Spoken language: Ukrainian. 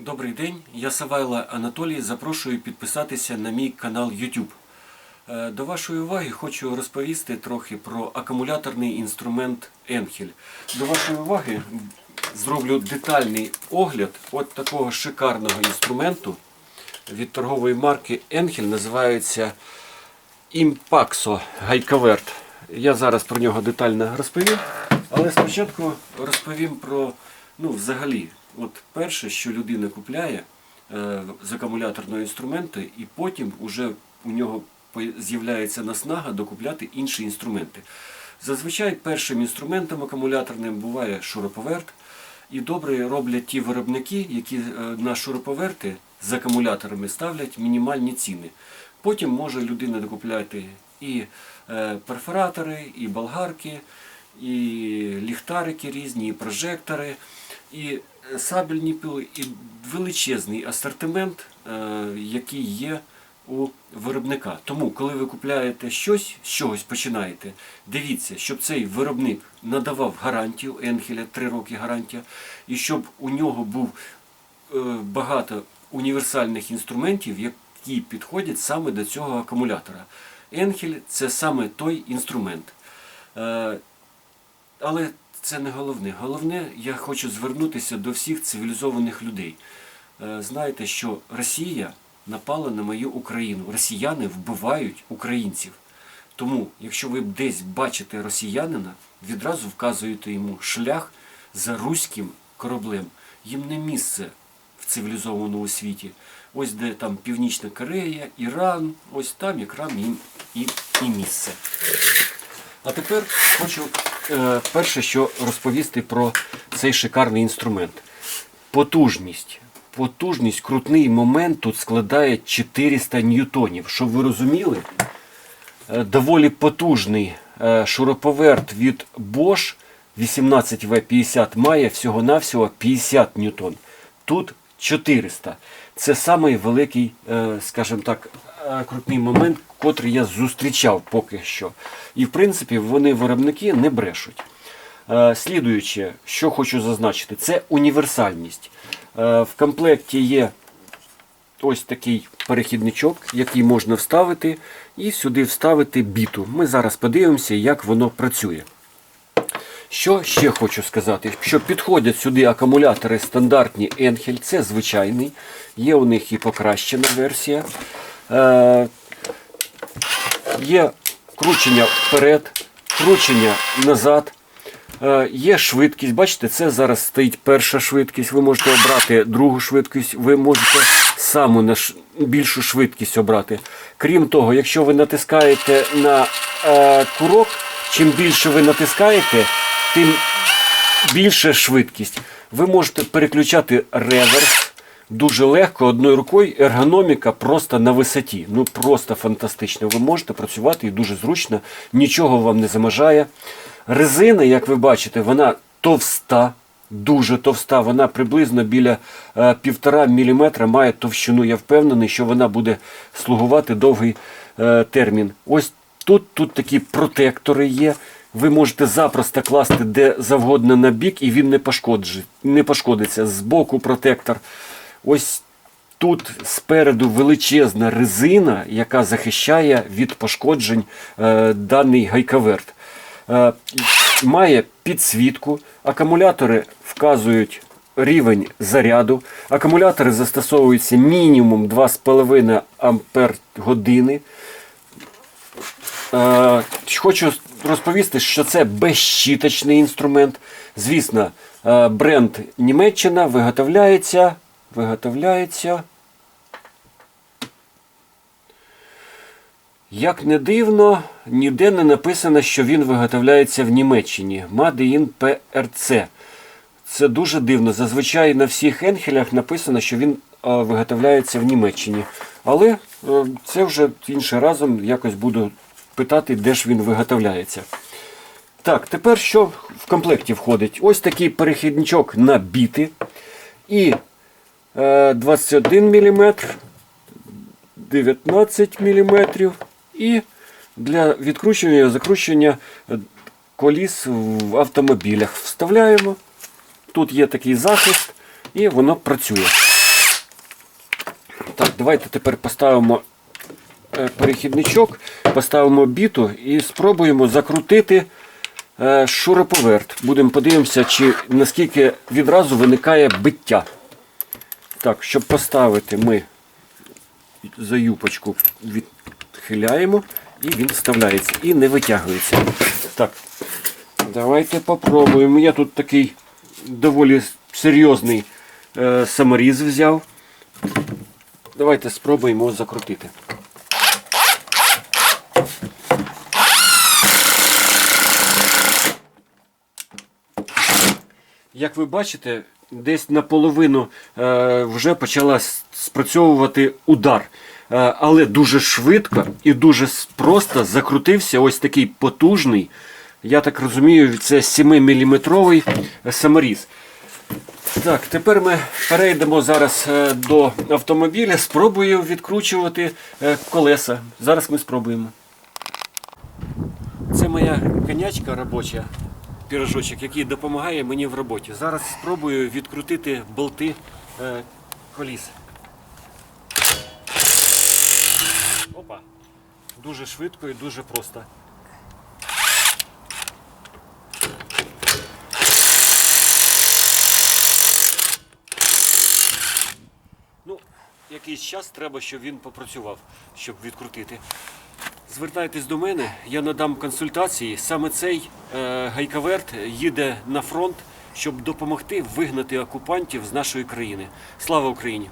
Добрий день, я Савайло Анатолій. Запрошую підписатися на мій канал YouTube. Е, До вашої уваги хочу розповісти трохи про акумуляторний інструмент Енхель. До вашої уваги зроблю детальний огляд от такого шикарного інструменту від торгової марки Енхель. Називається Impaxo гайковерт. Я зараз про нього детально розповім, але спочатку розповім про ну, взагалі, от перше, що людина купляє е, з акумуляторного інструменту, і потім уже у нього з'являється наснага докупляти інші інструменти. Зазвичай першим інструментом акумуляторним буває шуруповерт. І добре роблять ті виробники, які е, на шуруповерти з акумуляторами ставлять мінімальні ціни. Потім може людина докупляти і е, перфоратори, і болгарки, і ліхтарики різні, і прожектори, і сабельні пили, і величезний асортимент, е, який є у виробника. Тому, коли ви купляєте щось, з чогось починаєте, дивіться, щоб цей виробник надавав гарантію Енхеля 3 роки гарантія, і щоб у нього був е, багато універсальних інструментів, які підходять саме до цього акумулятора. Енхель це саме той інструмент. Е, але це не головне. Головне, я хочу звернутися до всіх цивілізованих людей. Е, Знаєте, що Росія напала на мою Україну. Росіяни вбивають українців. Тому, якщо ви десь бачите росіянина, відразу вказуєте йому шлях за руським кораблем. Їм не місце в цивілізованому світі. Ось де там Північна Корея, Іран, ось там якраз їм і, і місце. А тепер хочу е, перше, що розповісти про цей шикарний інструмент. Потужність. Потужність, крутний момент тут складає 400 ньютонів. Щоб ви розуміли, е, доволі потужний е, шуруповерт від Bosch 18V50 має всього-навсього 50 ньютон. Тут 400. Це самий великий, е, скажімо так, крутний момент, котрий я зустрічав поки що. І в принципі вони виробники не брешуть. Е, Слідуюче, що хочу зазначити, це універсальність. Е, В комплекті є ось такий перехідничок, який можна вставити, і сюди вставити біту. Ми зараз подивимося, як воно працює. Що ще хочу сказати? Що підходять сюди акумулятори стандартні Enhel, це звичайний, є у них і покращена версія. Е, є кручення вперед, кручення назад. Е, Є швидкість, бачите, це зараз стоїть перша швидкість. Ви можете обрати другу швидкість, ви можете саму більшу швидкість обрати. Крім того, якщо ви натискаєте на е, курок, чим більше ви натискаєте, тим більша швидкість. Ви можете переключати реверс дуже легко одною рукою. Ергономіка просто на висоті. Ну просто фантастично. Ви можете працювати і дуже зручно, нічого вам не замажає. Резина, як ви бачите, вона товста. Дуже товста, вона приблизно біля е, півтора міліметра має товщину. Я впевнений, що вона буде слугувати довгий е, термін. Ось тут, тут такі протектори є. Ви можете запросто класти де завгодно на бік, і він не, пошкоджить, не пошкодиться. Збоку протектор. Ось тут спереду величезна резина, яка захищає від пошкоджень е, даний гайковерт. Е, має підсвітку, акумулятори вказують рівень заряду. Акумулятори застосовуються мінімум 2,5 ампер години. Е, Хочу розповісти, що це безщіточний інструмент. Звісно, е, бренд Німеччина виготовляється. Виготовляється. Як не дивно, ніде не написано, що він виготовляється в Німеччині. Made in PRC. Це дуже дивно. Зазвичай на всіх енхелях написано, що він виготовляється в Німеччині. Але е, це вже іншим разом якось буду питати, де ж він виготовляється. Так, тепер що в комплекті входить? Ось такий перехідничок на біти. І 21 мм, 19 мм. І для відкручування і закручування коліс в автомобілях вставляємо. Тут є такий захист, і воно працює. Так, давайте тепер поставимо е, перехідничок, поставимо біту і спробуємо закрутити е, шуруповерт. Будемо подивимося, чи наскільки відразу виникає биття. Так, щоб поставити, ми за юпочку відхиляємо і він вставляється і не витягується. Так, давайте попробуємо. Я тут такий доволі серйозний е, саморіз взяв. Давайте спробуємо закрутити. Як ви бачите, десь наполовину е, вже почала спрацьовувати удар. Е, але дуже швидко і дуже просто закрутився ось такий потужний, я так розумію, це 7-мм саморіз. Так, тепер ми перейдемо зараз е, до автомобіля. Спробую відкручувати е, колеса. Зараз ми спробуємо. Це моя конячка робоча, пірожочок, який допомагає мені в роботі. Зараз спробую відкрутити болти е, коліс. Опа. Дуже швидко і дуже просто. Ну, якийсь час треба, щоб він попрацював, щоб відкрутити. Звертайтесь до мене, я надам консультації. Саме цей е, гайкаверт їде на фронт, щоб допомогти вигнати окупантів з нашої країни. Слава Україні!